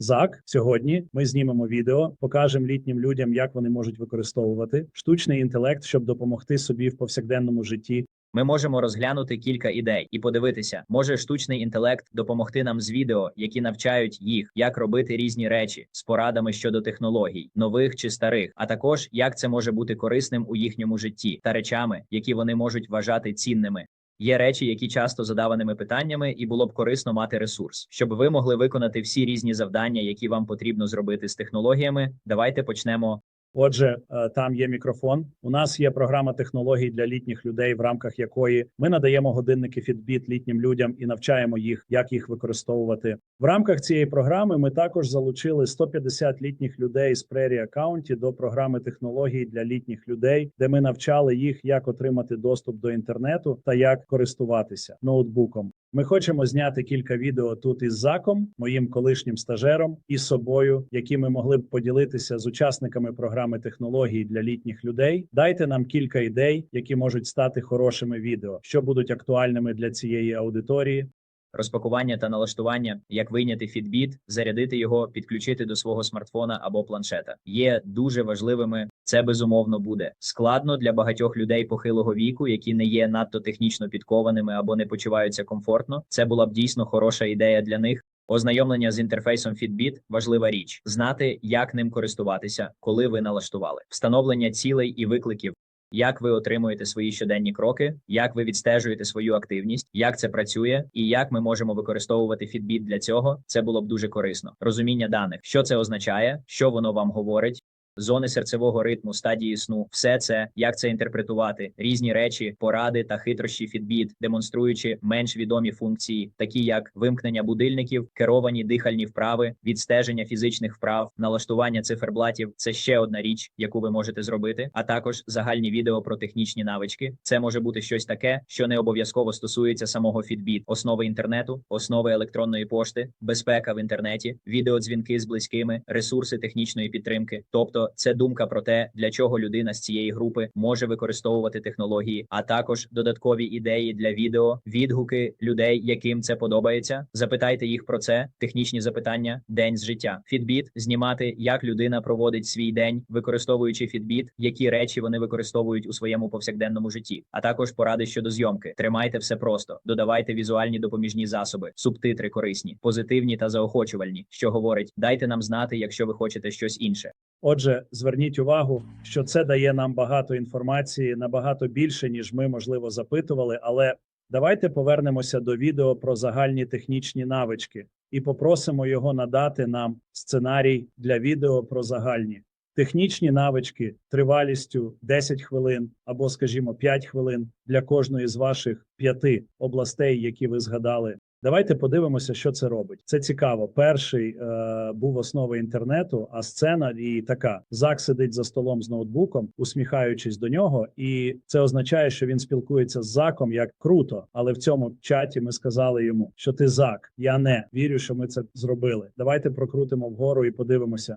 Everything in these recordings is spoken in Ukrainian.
Зак, сьогодні ми знімемо відео, покажемо літнім людям, як вони можуть використовувати штучний інтелект, щоб допомогти собі в повсякденному житті. Ми можемо розглянути кілька ідей і подивитися, може штучний інтелект допомогти нам з відео, які навчають їх, як робити різні речі з порадами щодо технологій, нових чи старих, а також як це може бути корисним у їхньому житті та речами, які вони можуть вважати цінними. Є речі, які часто задаваними питаннями, і було б корисно мати ресурс, щоб ви могли виконати всі різні завдання, які вам потрібно зробити з технологіями. Давайте почнемо Отже, е, там є мікрофон. У нас є програма технологій для літніх людей, в рамках якої ми надаємо годинники Fitbit літнім людям і навчаємо їх, як їх використовувати. В рамках цієї програми ми також залучили 150 літніх людей з Прерія Каунті до програми технологій для літніх людей, де ми навчали їх, як отримати доступ до інтернету та як користуватися ноутбуком. Ми хочемо зняти кілька відео тут із Заком, моїм колишнім стажером, і собою, які ми могли б поділитися з учасниками програми технологій для літніх людей. Дайте нам кілька ідей, які можуть стати хорошими відео, що будуть актуальними для цієї аудиторії. Розпакування та налаштування, як вийняти Fitbit, зарядити його, підключити до свого смартфона або планшета. Є дуже важливими. Це безумовно буде складно для багатьох людей похилого віку, які не є надто технічно підкованими або не почуваються комфортно. Це була б дійсно хороша ідея для них. Ознайомлення з інтерфейсом Fitbit – важлива річ. Знати, як ним користуватися, коли ви налаштували, встановлення цілей і викликів. Як ви отримуєте свої щоденні кроки, як ви відстежуєте свою активність, як це працює, і як ми можемо використовувати фідбіт для цього, це було б дуже корисно. Розуміння даних, що це означає, що воно вам говорить. Зони серцевого ритму, стадії сну, все це, як це інтерпретувати, різні речі, поради та хитрощі Fitbit, демонструючи менш відомі функції, такі як вимкнення будильників, керовані дихальні вправи, відстеження фізичних вправ, налаштування циферблатів. Це ще одна річ, яку ви можете зробити. А також загальні відео про технічні навички. Це може бути щось таке, що не обов'язково стосується самого Fitbit, основи інтернету, основи електронної пошти, безпека в інтернеті, відеодзвінки з близькими, ресурси технічної підтримки, тобто це думка про те, для чого людина з цієї групи може використовувати технології, а також додаткові ідеї для відео, відгуки людей, яким це подобається. Запитайте їх про це, технічні запитання, день з життя. Fitbit – знімати, як людина проводить свій день, використовуючи Fitbit, які речі вони використовують у своєму повсякденному житті, а також поради щодо зйомки. Тримайте все просто, додавайте візуальні допоміжні засоби, субтитри корисні, позитивні та заохочувальні, що говорить, дайте нам знати, якщо ви хочете щось інше. Отже, зверніть увагу, що це дає нам багато інформації, набагато більше, ніж ми можливо запитували. Але давайте повернемося до відео про загальні технічні навички і попросимо його надати нам сценарій для відео про загальні технічні навички тривалістю 10 хвилин або, скажімо, 5 хвилин для кожної з ваших п'яти областей, які ви згадали. Давайте подивимося, що це робить. Це цікаво. Перший е, був основи інтернету, а сцена і така: Зак сидить за столом з ноутбуком, усміхаючись до нього, і це означає, що він спілкується з заком як круто. Але в цьому чаті ми сказали йому, що ти зак, я не вірю, що ми це зробили. Давайте прокрутимо вгору і подивимося.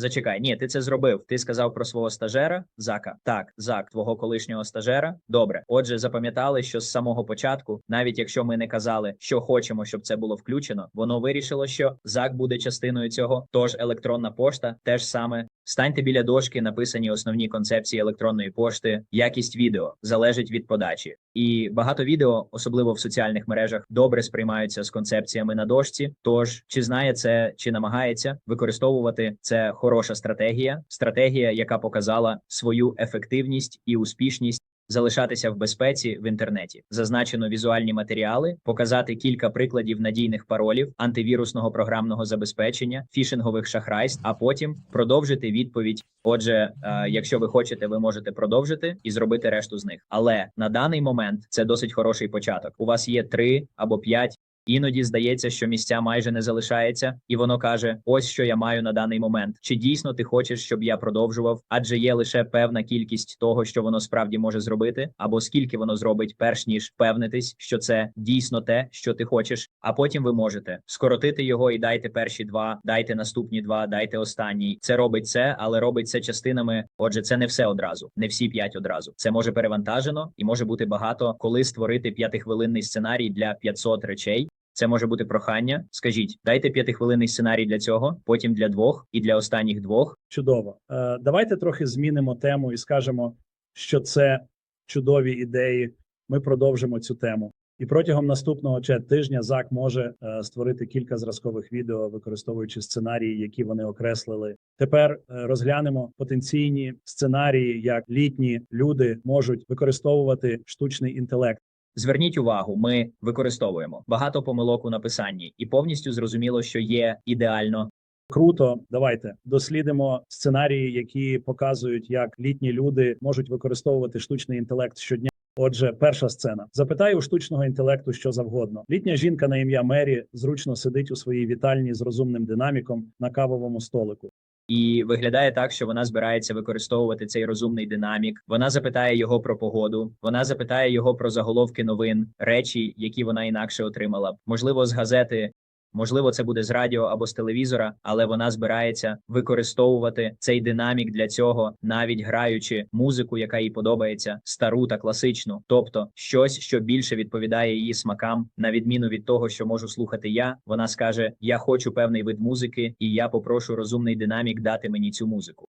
Зачекай, ні, ти це зробив. Ти сказав про свого стажера, Зака. Так, Зак, твого колишнього стажера. Добре. Отже, запам'ятали, що з самого початку, навіть якщо ми не казали, що хочемо, щоб це було включено, воно вирішило, що Зак буде частиною цього. Тож електронна пошта теж саме. Станьте біля дошки, написані основні концепції електронної пошти. Якість відео залежить від подачі. І багато відео, особливо в соціальних мережах, добре сприймаються з концепціями на дошці. Тож чи знає це, чи намагається використовувати це хороша стратегія, стратегія, яка показала свою ефективність і успішність. Залишатися в безпеці в інтернеті зазначено візуальні матеріали, показати кілька прикладів надійних паролів, антивірусного програмного забезпечення, фішингових шахрайств, а потім продовжити відповідь. Отже, е, якщо ви хочете, ви можете продовжити і зробити решту з них. Але на даний момент це досить хороший початок. У вас є три або п'ять. Іноді здається, що місця майже не залишається, і воно каже: ось що я маю на даний момент. Чи дійсно ти хочеш, щоб я продовжував? Адже є лише певна кількість того, що воно справді може зробити, або скільки воно зробить, перш ніж впевнитись, що це дійсно те, що ти хочеш. А потім ви можете скоротити його і дайте перші два, дайте наступні два, дайте останній. Це робить це, але робить це частинами. Отже, це не все одразу, не всі п'ять одразу. Це може перевантажено і може бути багато, коли створити п'ятихвилинний сценарій для 500 речей. Це може бути прохання. Скажіть, дайте п'ятихвилинний сценарій для цього, потім для двох і для останніх двох. Чудово. Е, давайте трохи змінимо тему і скажемо, що це чудові ідеї. Ми продовжимо цю тему. І протягом наступного тижня Зак може е, створити кілька зразкових відео, використовуючи сценарії, які вони окреслили. Тепер е, розглянемо потенційні сценарії, як літні люди можуть використовувати штучний інтелект. Зверніть увагу, ми використовуємо багато помилок у написанні, і повністю зрозуміло, що є ідеально Круто, давайте дослідимо сценарії, які показують, як літні люди можуть використовувати штучний інтелект щодня. Отже, перша сцена. Запитай у штучного інтелекту що завгодно. Літня жінка на ім'я Мері зручно сидить у своїй вітальні з розумним динаміком на кавовому столику. І виглядає так, що вона збирається використовувати цей розумний динамік. Вона запитає його про погоду. Вона запитає його про заголовки новин, речі, які вона інакше отримала. Можливо, з газети. Можливо, це буде з радіо або з телевізора, але вона збирається використовувати цей динамік для цього, навіть граючи музику, яка їй подобається, стару та класичну, тобто щось, що більше відповідає її смакам, на відміну від того, що можу слухати я. Вона скаже: Я хочу певний вид музики, і я попрошу розумний динамік дати мені цю музику.